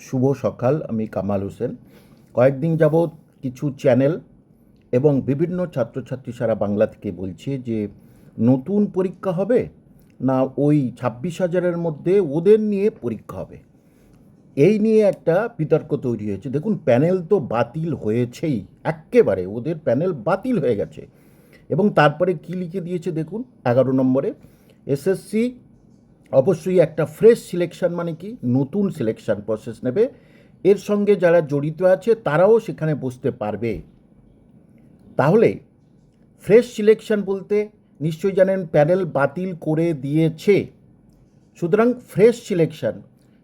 শুভ সকাল, আমি কামাল হোসেন। কয়েকদিন যাবৎ কিছু চ্যানেল এবং বিভিন্ন ছাত্রছাত্রী সারা বাংলা থেকে বলছে যে, নতুন পরীক্ষা হবে? না, ওই ছাব্বিশ হাজারের মধ্যে ওদের নিয়ে পরীক্ষা হবে। এই নিয়ে একটা বিতর্ক তৈরি হয়েছে। দেখুন, প্যানেল তো বাতিল হয়েছেই, এক্কেবারে ওদের প্যানেল বাতিল হয়ে গেছে। এবং তারপরে কি লিখে দিয়েছে দেখুন, এগারো নম্বরে, এসএসসি অবশ্যই একটা ফ্রেশ সিলেকশন মানে কি? নতুন সিলেকশন প্রসেস নেবে। এর সঙ্গে যারা জড়িত আছে, তারাও সেখানে বসতে পারবে। তাহলে ফ্রেশ সিলেকশন বলতে নিশ্চয়ই জানেন প্যানেল বাতিল করে দিয়েছে। সুতরাং ফ্রেশ সিলেকশন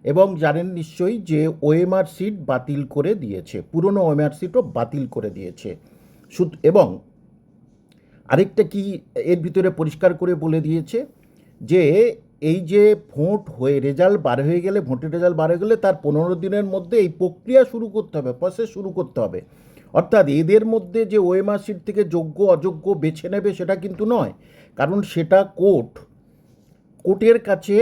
এবং জানেন নিশ্চয়ই যে ওএমআর সিট বাতিল করে দিয়েছে, পুরনো ওএমআর সিটও বাতিল করে দিয়েছে। এবং আরেকটা কি এর ভিতরে পরিষ্কার করে বলে দিয়েছে যে এই যে ভোট হয়ে, রেজাল্ট বার হয়ে গেলে, ভোটের রেজাল্ট বার হয়ে গেলে তার পনেরো দিনের মধ্যে এই প্রক্রিয়া শুরু করতে হবে প্রসেস শুরু করতে হবে। অর্থাৎ এদের মধ্যে যে ওএমআর সিট থেকে যোগ্য, অযোগ্য বেছে নেবে সেটা কিন্তু নয়। কারণ সেটা কোর্ট, কোর্টের কাছে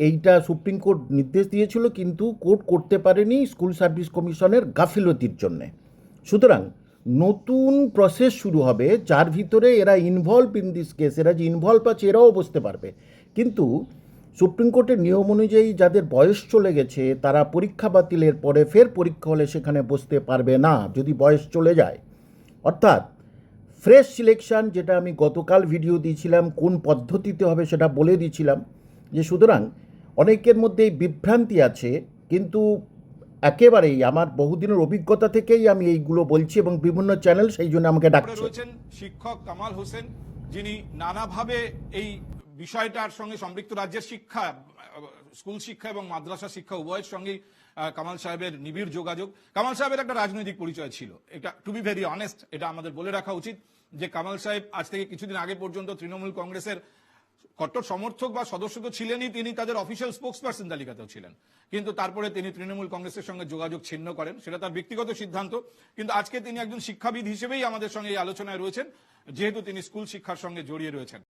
এইটা সুপ্রিম কোর্ট নির্দেশ দিয়েছিল, কিন্তু কোর্ট করতে পারেনি স্কুল সার্ভিস কমিশনের গাফিলতির জন্যে। সুতরাং নতুন প্রসেস শুরু হবে, যার ভিতরে এরা ইনভলভ ইন দিস কেস এরা যে ইনভলভ আছে, এরাও বসতে পারবে। কিন্তু সুপ্রিম কোর্টের নিয়ম অনুযায়ী যাদের বয়স চলে গেছে তারা পরীক্ষা বাতিলের পরে ফের পরীক্ষা হলে সেখানে বসতে পারবে না যদি বয়স চলে যায়। অর্থাৎ ফ্রেশ সিলেকশন যেটা আমি গতকাল ভিডিও দিয়েছিলাম কোন পদ্ধতিতে হবে সেটা বলে দিয়েছিলাম যে সুতরাং অনেকের মধ্যে এই বিভ্রান্তি আছে কিন্তু একেবারেই আমার বহুদিনের অভিজ্ঞতা থেকেই আমি এইগুলো বলছি এবং বিভিন্ন চ্যানেল সেই জন্য আমাকে ডাকছে। শিক্ষক কামাল হোসেন যিনি নানাভাবে এই বিষয়টার সঙ্গে সম্পৃক্ত রাজ্যের শিক্ষা, স্কুল শিক্ষা এবং মাদ্রাসা শিক্ষা উভয়ের সঙ্গেই কামাল সাহেবের নিবিড় যোগাযোগ। কামাল সাহেবের একটা রাজনৈতিক পরিচয় ছিল। এটা টু বি ভেরি অনেস্ট এটা আমাদের বলে রাখা উচিত যে কামাল সাহেব আজ থেকে কিছুদিন আগে পর্যন্ত তৃণমূল কংগ্রেসের কট্টর সমর্থক বা সদস্য তো ছিলেনই, তিনি তাদের অফিসিয়াল স্পোক্স পার্সন তালিকাতেও ছিলেন। কিন্তু তারপরে তিনি তৃণমূল কংগ্রেসের সঙ্গে যোগাযোগ ছিন্ন করেন, সেটা তার ব্যক্তিগত সিদ্ধান্ত। কিন্তু আজকে তিনি একজন শিক্ষাবিদ হিসেবেই আমাদের সঙ্গে এই আলোচনায় রয়েছেন, যেহেতু তিনি স্কুল শিক্ষার সঙ্গে জড়িয়ে রয়েছেন।